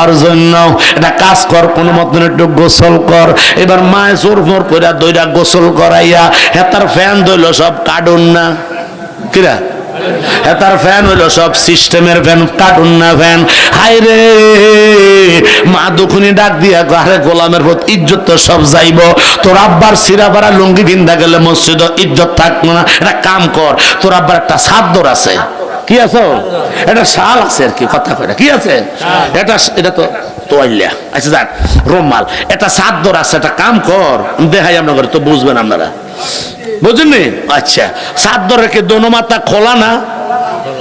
যাওয়ার জন্য। এটা কাজ কর, কোনো মতন একটু গোসল কর। এবার মায় জোর মোর করে দইরা গোসল করাইয়া হেতার ফ্যান দইল সব কাটুন না। কিরা? তার ফ্যান হইল, সব সিস্টেমের ফ্যান কার্টুন না ফ্যান। হাই রে! মা দুখুনি ডাক দিয়া আরে গোলামের প্রতি ইজ্জত তো সব যাইব। তোর আব্বার সিরাপাড়া লুঙ্গি কিনতে গেলে মসজিদ ইজ্জত থাকব না। এটা কাম কর, তোর আব্বার একটা সাদ্দর আছে। কি আছো? এটা শাল আছে আর কি কথা কয়টা কি আছে? এটা এটা তো তোয়াল্লা আচ্ছা যাক রুমাল এটা সাদ্দর আছে এটা কাম কর। দেখাই আপনার তো বুঝবেন আপনারা। বুঝলেন আচ্ছা চাদর রেখে দোনো মাথা খোলা না?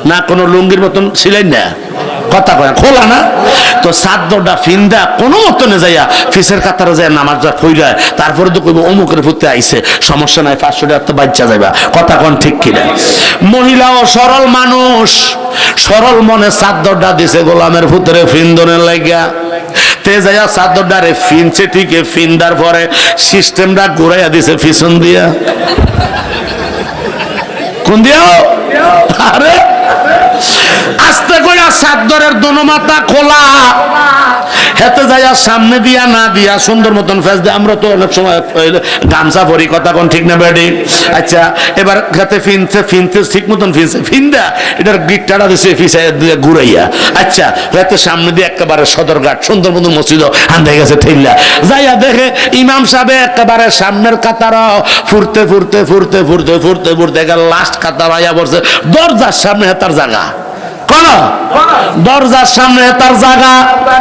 না কোনো লুঙ্গির মতন ছিলেন না? কথা কয়, খোলা না? তো চাদরটা ফিন্দা কোনো মতনে যাইয়া ফিসের কাতারে যায় নামাজ যা কইরা, তারপরে তো কইব অমুকের ফুটতে আইছে, সমস্যা নাই, পাঁচশো টাকা তো বাচ্চা যাইবা। কথা কন ঠিক কিনা? মহিলা ও সরল মানুষ, সরল মনে চাদরটা দিছে গোলামের ফুতরে ফিন্দনের লাগিয়া তে যাইয়া চাদরটারে ফিনছে ঠিকই ফিন্দার পরে সিস্টেমটা ঘুরাইয়া দিছে পিছন দিয়া। কোন দিয়া আরে! আস্তে করে চাদরের দোনো মাথা খোলা। হেতে যাইয়া সামনে দিয়া না দিয়া সুন্দর মতন ফেস আমরা তো অনেক সময় গামছা পরি, কথা কোন ঠিক না বেডি আচ্ছা এবার হাতে ফিনছে ঠিক মতন ফিনছে, ফিন্দা, এটার দিছে ঘুরাইয়া। আচ্ছা হাতে সামনে দিয়ে একেবারে সদরঘাট, সুন্দর মতন মসজিদ আন্দে গেছে ঠেললা যাইয়া দেখে ইমাম সাহেব একেবারে সামনের কাতার, ফুরতে ফুরতে ফুরতে ফুরতে ফুরতে ফুরতে গেল, লাস্ট কাতার আইয়া পড়ছে, দরজার সামনে তার জায়গা। দরজার সামনে তার জায়গা,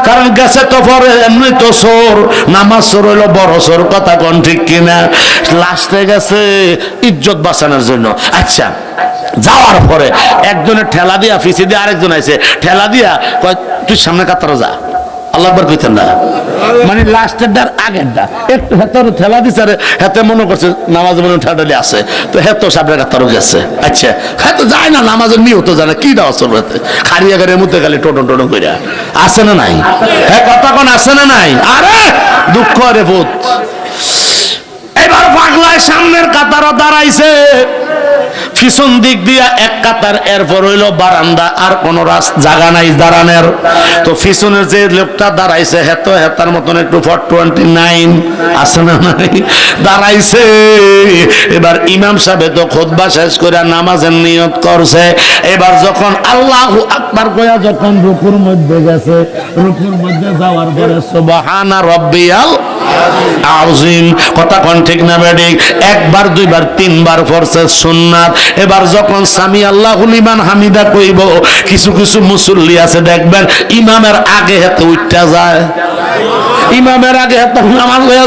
কারণ গেছে তো পরে এমনি তো সোর নামাজ সোর হইল, বড় সোর কথা কোন ঠিক কিনা। লাস্টে গেছে ইজ্জত বাঁচানোর জন্য। আচ্ছা যাওয়ার পরে একজনের ঠেলা দিয়া, ফিসে দিয়ে আরেকজন আছে ঠেলা দিয়া তুই সামনে কাতারে যা। আল্লাহ কইতেন না। মানে লাস্টের ডার আগের ডার একটু হেতর ঠেলা দিছে রে, হেতে মনে করছে নামাজ মনে ঠেলালি আছে। তো হেতো সামনে কাতারও গেছে। আচ্ছা হেতো যায় না, নামাজের নিয়ত জানে, কি দাও রাতে খারিয়া গাড়ির মধ্যে গেলে টোটো টোটো কইরা। আছে না নাই? হ্যাঁ কথা কোন আছে না নাই? আরে, দুঃখ রে ভূত। এবার পাগলায় সামনের কাতারও দাঁড়াইছে। পিছন দিক দিয়া এক কাতার, এরপর হইল বারান্দা, আর কোন রাস জায়গা নাই দাঁড়ানোর। তো পিছনের যে লোকটা দাঁড়াইছে হেত হেতার মতন একটু ফর টোয়েন্টি নাইন আছে না নাই? দাঁড়াইছে। এবার ইমাম সাহেব তো খোদবা শেষ করে নামাজের নিয়ত করছে। এবার যখন আল্লাহ আকবার কয়া যখন রুকুর মধ্যে গেছে, রুকুর মধ্যে যাওয়ার পরে সুবহানা রব্বিয়াল আউজিম কথা কোন ঠিক না বেডিক একবার, দুইবার, তিনবার পড়ছে সুন্নাত। এবার যখন আল্লাহুল ইমান হামিদা কইব, কিছু কিছু মুসল্লি আছে, দেখবেন ইমামের আগে হেতে উঠটা যায়। ইমামের আগে হেতে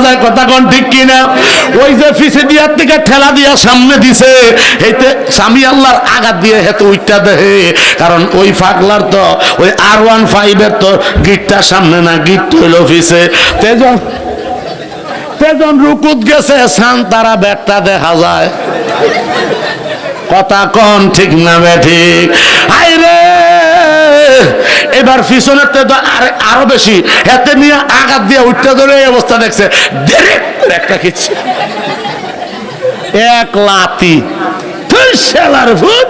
যায়, কথা কোন ঠিক কিনা? ওই যে ফিসে দিয়ার থেকে ঠেলা দিয়া সামনে দিছে এইতে সামি আল্লাহর আঘাত দিয়ে হেতে উঠটা দেহে। কারণ ওই ফাগলার তো, ওই আর ওয়ান ফাইভের তো গিটটা সামনে না, গিট হইল ফিসে। তেজন তেজন রুকুত গেছে সান তারা ব্যাগটা দেখা যায়। কথা কন ঠিক না ঠিক? হাই রে! এবার পিছনের তো আর বেশি। এতে নিয়ে আঘাত দিয়ে উঠতে ধরে এই অবস্থা দেখছে। একটা কিচ্ছে এক লাতি। তুই ভূত।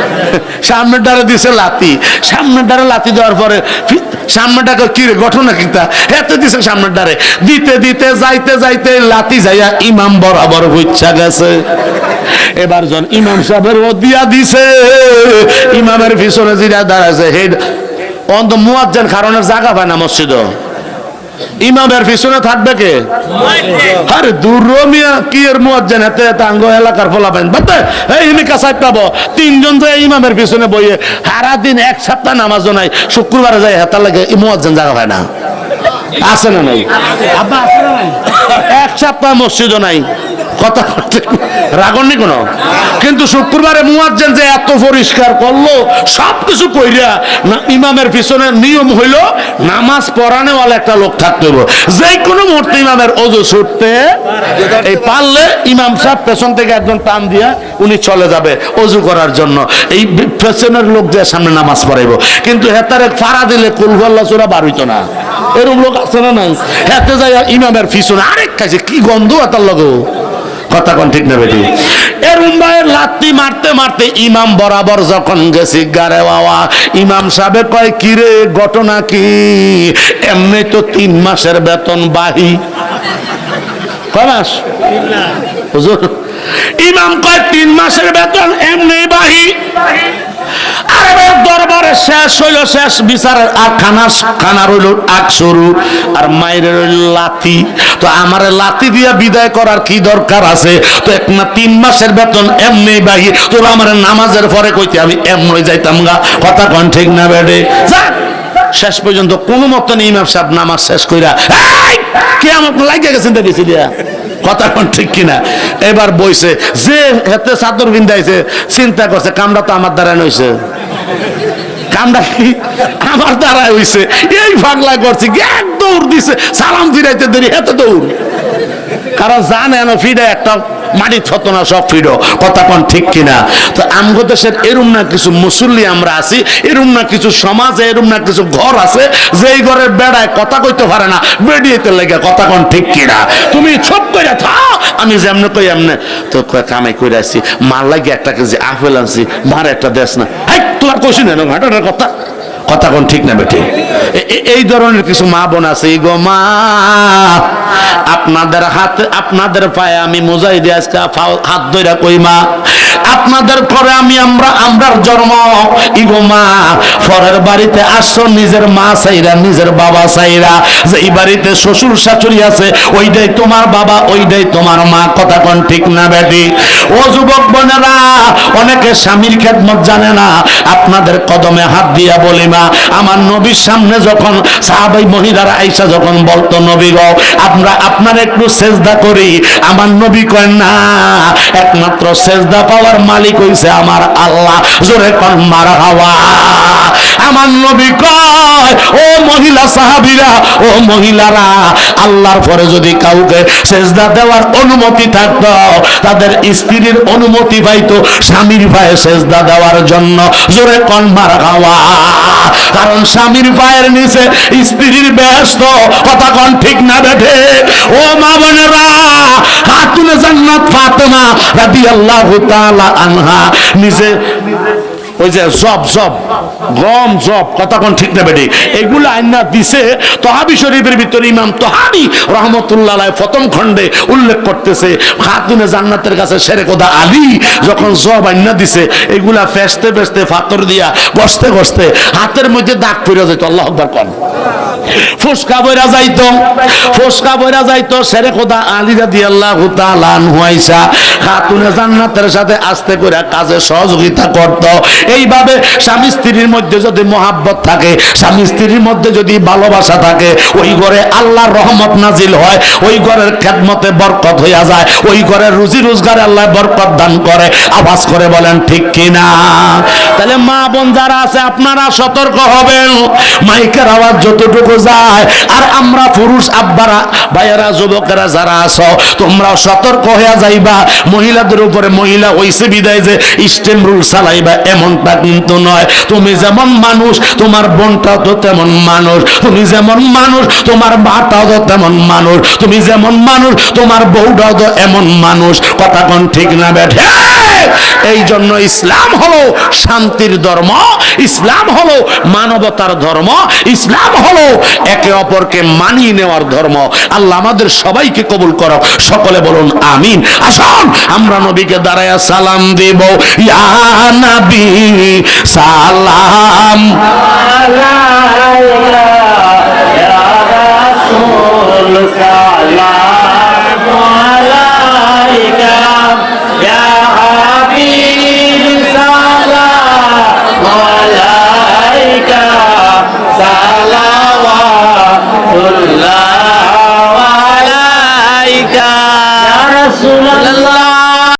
সামনের ডারে দিছে লাতি সামনের ডারে লাতি দেওয়ার পরে সামনেটাকে কি রে, ঘটনা কিতা হেতে দিছে সামনের ডারে দিতে দিতে, যাইতে যাইতে লাতি যাইয়া ইমাম বরাবর বুঝছা গেছে। এবার জন ইমাম সাহেবের ও দিয়া দিছে। ইমামের পিছনে জিরা দাঁড়াছে হেড, অন্ত মুয়াজ্জান কারণের জায়গা পায় না মসজিদ ইমামের পিছনে থাকবে কে? আরে দুরমিয়া কি এর মুয়াজ্জিন? হাতে তাঙ্গ এলাকার ফলা পাইন বাতে এই ইমি কাসাই পাবো। তিনজন যে ইমামের পিছনে বইয়ে সারা দিন এক সপ্তাহ নামাজও নাই শুক্রবারে যায় হেতার লাগে এই মুয়াজ্জিন জায়গা পায় না। আছে না নাই? আব্বা আছে না নাই? এক সপ্তাহ মসজিদও নাই। কথা রাগননি কোনো? কিন্তু শুক্রবারে মুয়াজ্জেন যে এত পরিষ্কার করল, সব কিছু কইরা ইমামের পিছনে নিয়ম হইল, নামাজ পড়ানেওয়ালা একটা লোক থাকতে হবে যে কোনো মুহূর্তে ইমামের অজু ছুটতে এই পারলে ইমাম সাহেব পেছন থেকে একজন টান দিয়া উনি চলে যাবে অজু করার জন্য। এই পেছনের লোক দিয়ে সামনে নামাজ পড়াইব। কিন্তু হেতারে ফাড়া দিলে কুলফল্লা চোরা বার হইতো না। এরকম লোক আছে না হেতে যায় ইমামের পিছনে আরেক কাছে কি গন্ধ এটার লগে? কথা কোন ঠিক না বেটি? এরম ভাইয়ের লাত্তি মারতে মারতে ইমাম বরাবর যখন গেছি, গারে বাবা, ইমাম সাহেব কয়, কিরে, ঘটনা কি? এমনি তো তিন মাসের বেতন বাহি। কয় ইমাম কয়, তিন মাসের বেতন এমনি বাহি। শেষ হইল, শেষ। বিচারের আর খানা খানা রইল আগ সরু, আর মায়ের রইল লাতি তো আমার লাতি দিয়া বিদায় করার কি দরকার আছে? তো এক না তিন মাসের বেতন এমনি বাহি, তোর আমার নামাজের পরে কইতে আমি এমনি যাইতাম গা। কথা কন ঠিক না বেডে? যা! শেষ পর্যন্ত কোনো মতন ইমাম সাহেব নামাজ শেষ কইরা কে আমার লাগে গেছেন দেখেছি দিয়া? কথা কোন ঠিক কিনা এবার বইছে, যে হেতে চাদর বিন্দাইছে চিন্তা করছে কামটা তো আমার দ্বারা নইছে। কামটা কি? আমার দ্বারা হইছে। এই পাগলা করছে, এক দৌড় দিছে, সালাম ফিরাইতে দেরি হেতে দৌড়। কারণ জানে না, ফিরে একটা মাটির থত না, সব ফিরো। কথা কোন ঠিক কিনা? তো আমগো দেশের এরম না কিছু মুসল্লি আমরা আছি, এরম না কিছু সমাজে, এরম না কিছু ঘর আছে যে এই ঘরের বেড়ায় কথা কইতে পারে না বেরিয়েতে লেগে কথা কোন ঠিক কিনা? তুমি ছোট করে থাও, আমি যেমনে কই এমনে। তো কামাই করে আসছি মার লাগে একটা কেজি আপেল আনছি, মার একটা দেশ না। হাই! তোমার কইছি না ঘাটার কথা। কথা কোন ঠিক না বেটি? এই ধরনের কিছু মা বোন আছে। গো মা আপনাদের হাত, আপনাদের পায়ে আমি মোজাই দিয়ে আজকে হাত ধইরা কই মা? আপনাদের পরে আমি আমরা, আমরার জন্ম। ইগো মা, পরের বাড়িতে আসছো নিজের মা চাইরা নিজের বাবা চাইরা যে এই বাড়িতে শ্বশুর শাশুড়ি আছে, ওইটাই তোমার বাবা, ওইটাই তোমার মা। কথা কোন ঠিক না বেটি? ও যুবক বোনেরা, অনেকে স্বামীর খেদমত জানে না। আপনাদের কদমে হাত দিয়া বলি মা, আমার নবীর সামনে যখন সাহাবাই মহিলারা আইসা যখন বলতো, নবী গো, আমরা আপনার একটু সেজদা করি। আমার নবী কয়, না, একমাত্র সেজদা পাওয়ার মালিক হইছে আমার আল্লাহ। জোরে কন মার হাওয়া আমার নবী কয়, ও মহিলা সাহাবীরা, ও মহিলারা, আল্লাহর পরে যদি কাউকে সেজদা দেওয়ার অনুমতি থাকতো, তাদের স্ত্রীর অনুমতি পাইতো স্বামীর পায়ে সেজদা দেওয়ার জন্য। জোরে কন মার হাওয়া কারণ স্বামীর পায়ের নিচে স্ত্রীর ব্যস্ত। কথা কন, ঠিক না বেঠে? ও মা বোনেরা খাতুনে জান্নাত ফাতেমা রাদিয়াল্লাহু তাআলা আনহা নিজে ওই যে জব জব, গম, জব কোন ঠিক না বেটি? এগুলো আইনা দিছে তহাবি শরীফের ভিতরে ইমাম তহাবি রহমতুল্লাহ প্রথম খণ্ডে উল্লেখ করতেছে খাতুনে জান্নাতের কাছে সেরে কোদা আলী যখন জব আইনা দিছে, এগুলা ফেসতে ফেসতে, ফাতর দিয়া বসতে বসতে হাতের মধ্যে দাগ পড়ে যেত আল্লাহ আকবার কন। ফুসকা বইরা যাইতো, ফুসকা বইরা যাইতো সেরে খোদা আলী রাদি আল্লাহ তালান হুয়াইসা খাতুনে জান্নাতের সাথে আস্তে করে কাজে সহযোগিতা করত। এইভাবে স্বামী স্ত্রীর মধ্যে যদি মহাব্বত থাকে, স্বামী স্ত্রীর মধ্যে যদি ভালোবাসা থাকে, ওই ঘরে আল্লাহর রহমত নাজিল হয়, ওই ঘরের খেদমতে বরকত হইয়া যায়, ওই ঘরের রুজি রোজগারে আল্লাহ বরকত দান করে। আবাস করে বলেন, ঠিক কিনা? তাহলে মা বোন যারা আছে, আপনারা সতর্ক হবেন। মাইকের আওয়াজ যতটুকু যায়, আর আমরা পুরুষ, আব্বারা, ভাইয়েরা, যুবকেরা যারা আছো তোমরা সতর্ক হয়ে যাইবা। মহিলাদের উপরে মহিলা হইছে বিদায় যে স্টেম রুল চালাইবা, এমনটা কিন্তু নয়। তুমি যেমন মানুষ, তোমার বোনটাও তো তেমন মানুষ। তুমি যেমন মানুষ, তোমার মাটাও তো তেমন মানুষ। তুমি যেমন মানুষ, তোমার বউটাও তো এমন মানুষ। কথা কোন ঠিক না, বেঠে? এই জন্য ইসলাম হলো শান্তির ধর্ম, ইসলাম হলো মানবতার ধর্ম, ইসলাম হলো একে অপরকে মানিয়ে নেওয়ার ধর্ম। আল্লাহ আমাদের সবাইকে কবুল করো, সকলে বলুন আমিন। আসুন, আমরা নবীকে দাঁড়ায় সালাম দেব। ইয়া নবী, সালাম। সালাম।